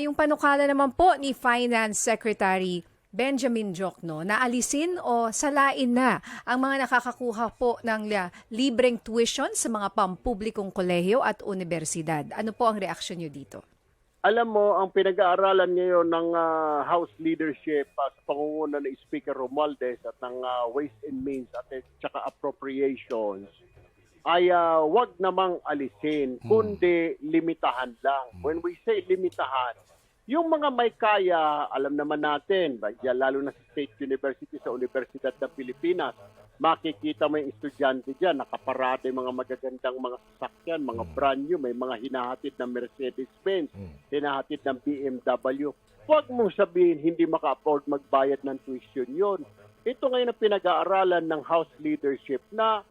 yung panukala naman po ni Finance Secretary Benjamin Jokno na alisin o salain na ang mga nakakakuha po ng libreng tuition sa mga pampublikong kolehiyo at universidad. Ano po ang reaksyon nyo dito? Alam mo, ang pinag-aaralan ngayon ng ah, House leadership ah, sa pangunguna ni Speaker Romualdez at ng ah, Ways and Means at eh, tsaka Appropriations ay ah, wag namang alisin, kundi limitahan lang. When we say limitahan, yung mga may kaya, alam naman natin, ba, yan, lalo na sa State University, sa Universidad ng Pilipinas, makikita mo yung estudyante dyan, nakaparada yung mga magagandang mga sasakyan, mga brand new, may mga hinahatid ng Mercedes-Benz, hinahatid ng BMW. Huwag mong sabihin hindi maka-afford magbayad ng tuition yon. Ito ngayon ang pinag-aaralan ng House leadership na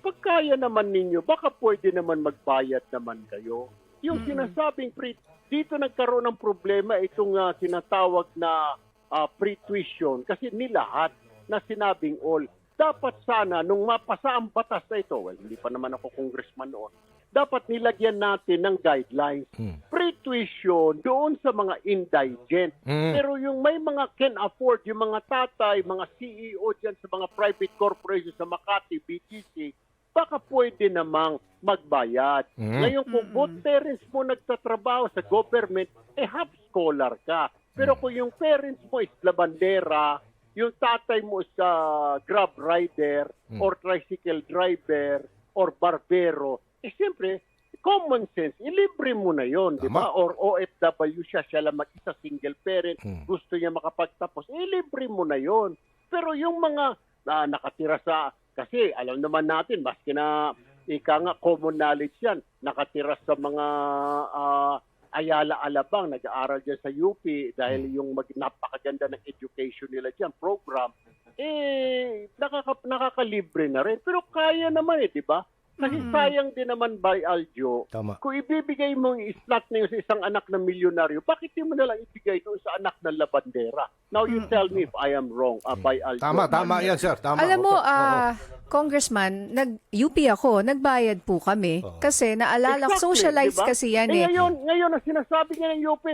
pagkaya naman ninyo, baka pwede naman magbayad naman kayo. Yung sinasabing pre, dito nagkaroon ng problema itong ah, sinatawag na ah, pre-tuition kasi nilahat na sinabing all. Dapat sana nung mapasa ang batas na ito, well, hindi pa naman ako congressman noon, dapat nilagyan natin ng guidelines. Pre-tuition doon sa mga indigent. Pero yung may mga can afford, yung mga tatay, mga CEO dyan sa mga private corporations sa Makati, BGC, baka pwede namang magbayad. Ngayon, kung both parents mo nagtatrabaho sa government, eh half scholar ka. Pero kung yung parents mo is labandera, yung tatay mo is ah, grab rider, or tricycle driver, or barbero, eh siyempre, common sense, ilibre mo na yon, di ba? Or OFW siya, siya lang mag-isa single parent, gusto niya makapagtapos, ilibre mo na yon. Pero yung mga na nakatira sa, kasi alam naman natin, maski na ika nga common knowledge yan, nakatira sa mga ah, Ayala Alabang, nag-aaral dyan sa UP dahil yung mag, napakaganda ng education nila dyan, program, eh, nakaka, nakakalibre na rin. Pero kaya naman eh, di ba? Kasi sayang din naman by Aljo, Tama. kung ibibigay mo yung slot na yun sa isang anak ng milyonaryo, bakit di mo na lang ibigay doon sa anak ng labandera? Now you tell me if I am wrong, uh, by Aljo. Tama, tama yan, sir. Tama. Alam mo, ah, Congressman, nag-UP ako, nagbayad po kami kasi naalala, Exactly, socialized diba? kasi yan eh. Ngayon, ngayon ang sinasabi nga ng UP,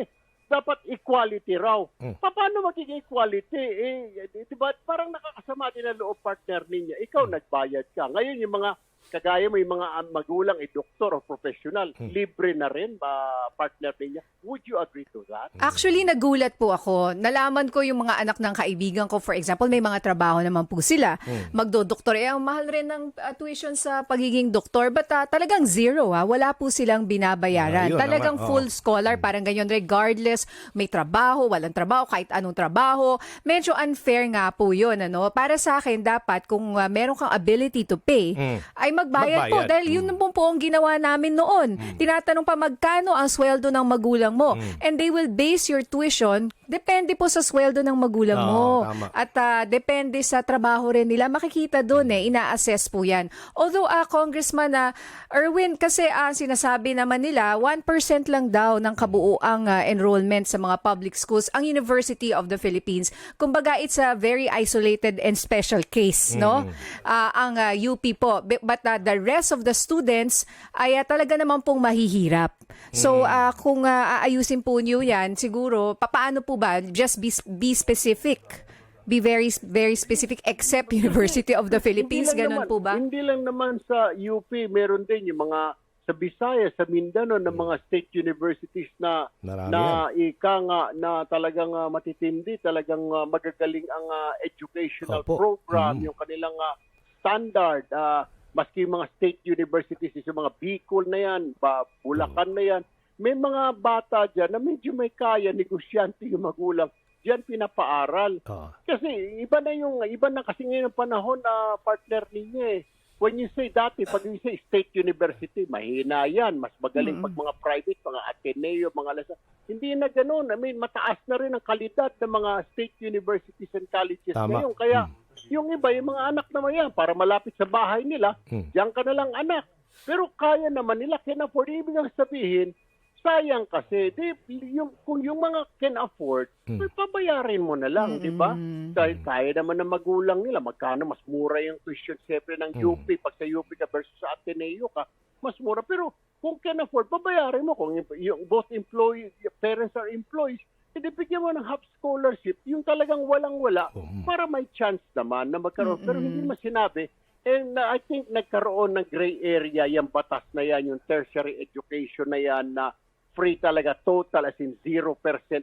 dapat equality raw. Hmm. Pa- Paano magiging equality? Eh, di ba, parang nakakasama din ang loob partner ninyo. Ikaw Hmm. nagbayad ka. Ngayon yung mga kagaya mo yung mga ah, magulang, eh, doktor o professional, Hmm. libre na rin ba partner ninyo? Would you agree to that? Actually, nagulat po ako. Nalaman ko yung mga anak ng kaibigan ko, for example, may mga trabaho naman po sila. Magdodoktor. Eh, ang mahal rin ng uh, tuition sa pagiging doktor. But uh, talagang zero, ha? Wala po silang binabayaran. Ah, yun talagang naman, oo. full scholar, parang ganyan. Regardless, may trabaho, walang trabaho, kahit anong trabaho. Medyo unfair nga po yun. Ano? Para sa akin, dapat kung uh, meron kang ability to pay, ay magbayad, po. Magbayad. Dahil yun po po ang ginawa namin noon. Tinatanong pa magkano ang sweldo ng magulang mo. And they will base your tuition depende po sa sweldo ng magulang Oo, mo. tama. At ah, depende sa trabaho rin nila. Makikita doon eh, ina-assess po yan. Although, ah, Congressman na Erwin, kasi ah, sinasabi naman nila, 1% lang daw ng kabuuang ah, enrollment sa mga public schools ang University of the Philippines. Kumbaga, it's a very isolated and special case, no? Ah, ang ah, UP po. B- But ah, the rest of the students ay ah, talaga naman pong mahihirap. So, ah, kung ah, aayusin po niyo yan, siguro, papaano po ba? Just be, be specific. Be very very specific except University of the Philippines, ganun naman- po ba? Hindi lang naman sa UP, meron din yung mga sa Visayas, sa Mindanao, ng mga state universities na Marami na ika nga na talagang ah, matitindi, talagang ah, magagaling ang ah, educational Opo. program, Mm. yung kanilang ah, standard, ah, maski yung mga state universities, yung mga Bicol na yan, ba, Bulacan na yan, may mga bata dyan na medyo may kaya, negosyante yung magulang, diyan pinapaaral. Oo. Kasi iba na yung iba na kasi ngayon ang panahon na partner ninyo eh. When you say dati, pag you say state university, mahina yan. Mas magaling pag mga private, mga Ateneo, mga lasa. Hindi na ganun. I mean, mataas na rin ang kalidad ng mga state universities and colleges Tama. ngayon. Kaya yung iba, yung mga anak naman yan, para malapit sa bahay nila, Hmm. diyan ka na lang anak. Pero kaya naman nila, can afford. Ibig ang sabihin, sayang kasi, di, yung, kung yung mga can afford, Hmm. may pabayarin mo na lang, di ba? Dahil kaya naman ng magulang nila, magkano mas mura yung tuition siyempre ng Hmm. UP. Pag sa UP ka versus sa Ateneo ka, mas mura. Pero kung can afford, babayaran mo. Kung yung- both employee, parents are employees, hindi bigyan mo ng half scholarship, yung talagang walang-wala, para may chance naman na magkaroon. Pero hindi mo sinabi, and uh, I think nagkaroon ng gray area yung batas na yan, yung tertiary education na yan na free talaga, total as in 0%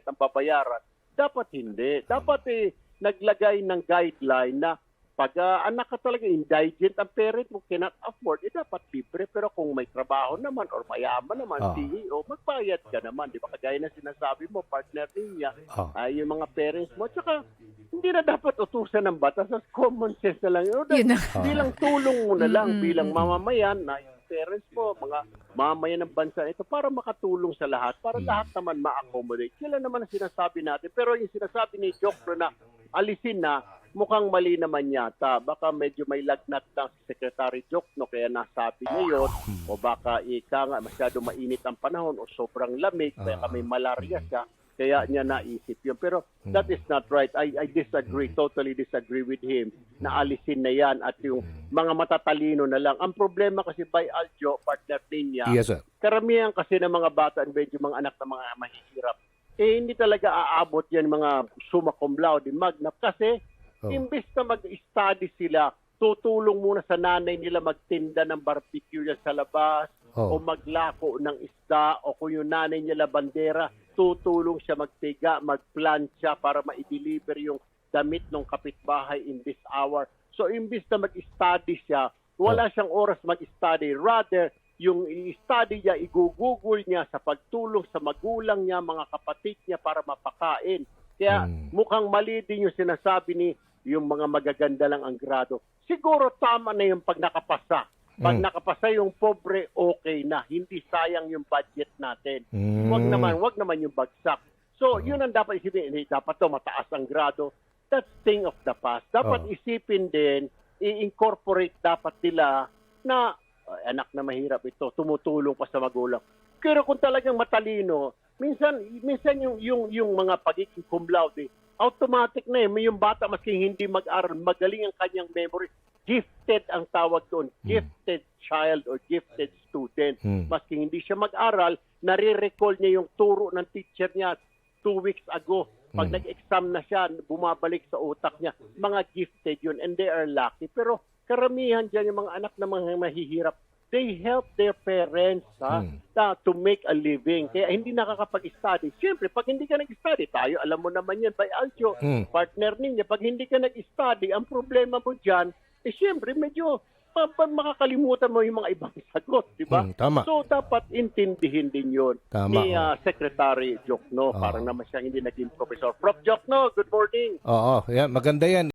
ang babayaran. Dapat hindi. Dapat eh, naglagay ng guideline na pag ah, anak ka talaga indigent ang parent mo cannot afford, eh dapat libre. Pero kung may trabaho naman or mayaman naman, Ah. CEO, magbayad ka naman. Di ba? Kagaya na sinasabi mo, partner niya, Ah. ay yung mga parents mo. Tsaka, hindi na dapat utusan ng batas. As common sense na lang. yun. Yun na. Bilang tulong mo na lang, Mm-mm. bilang mamamayan na parents mo, mga mamamayan ng bansa ito para makatulong sa lahat, para lahat naman ma-accommodate. Sila naman ang sinasabi natin. Pero yung sinasabi ni Jokro na alisin na, mukhang mali naman yata. Baka medyo may lagnat lang si Secretary Jokno kaya nasabi niya yun. O baka ika nga masyado mainit ang panahon o sobrang lamig kaya may malaria siya. Kaya niya naisip yun. Pero that is not right. I, I disagree, totally disagree with him na alisin na yan at yung mga matatalino na lang. Ang problema kasi by Aljo, partner niya, Yes, sir. karamihan kasi ng mga bata, medyo mga anak ng mga mahihirap, eh hindi talaga aabot yan mga summa cum laude, magnap. Kasi Oh. imbes na mag-study sila, tutulong muna sa nanay nila magtinda ng barbecue yan sa labas o Oh. maglako ng isda o kung yung nanay niya bandera, tutulong siya magtiga, magplansya para ma-deliver yung damit ng kapitbahay in this hour. So imbis na mag-study siya, wala siyang oras mag-study. Rather, yung i-study niya, igugugol niya sa pagtulong sa magulang niya, mga kapatid niya para mapakain. Kaya Hmm. mukhang mali din yung sinasabi ni yung mga magaganda lang ang grado. Siguro tama na yung pag nakapasa. Pag Hmm. nakapasa yung pobre, okay na. Hindi sayang yung budget natin. Mm. Wag naman, wag naman yung bagsak. So, yun ang dapat isipin. Hindi, dapat to mataas ang grado. That's thing of the past. Dapat Oh. isipin din, i-incorporate dapat nila na "Ay, anak na mahirap ito, tumutulong pa sa magulang. Pero kung talagang matalino, minsan minsan yung yung yung mga pagiging cum laude, automatic na eh. May yung bata maski hindi mag-aral, magaling ang kanyang memory. Gifted ang tawag doon. Gifted child or gifted student. Hmm. Maski hindi siya mag-aral, nare-recall niya yung turo ng teacher niya two weeks ago. Pag Hmm. nag-exam na siya, bumabalik sa utak niya. Mga gifted yun and they are lucky. Pero karamihan dyan yung mga anak na mga mahihirap, they help their parents ha, Hmm. na, to make a living. Kaya hindi nakakapag-study. Siyempre, pag hindi ka nag-study, tayo alam mo naman yan by Aljo, Hmm. partner ninyo, pag hindi ka nag-study, ang problema mo dyan, eh siyempre, medyo pa, pa- makakalimutan mo yung mga ibang sagot, di ba? Hmm, tama. So, dapat intindihin din yun Tama, ni oh. ah, Secretary Jokno. Oh. Parang naman siya hindi naging professor. Prof. Jokno, good morning. Oo, yan, maganda yan.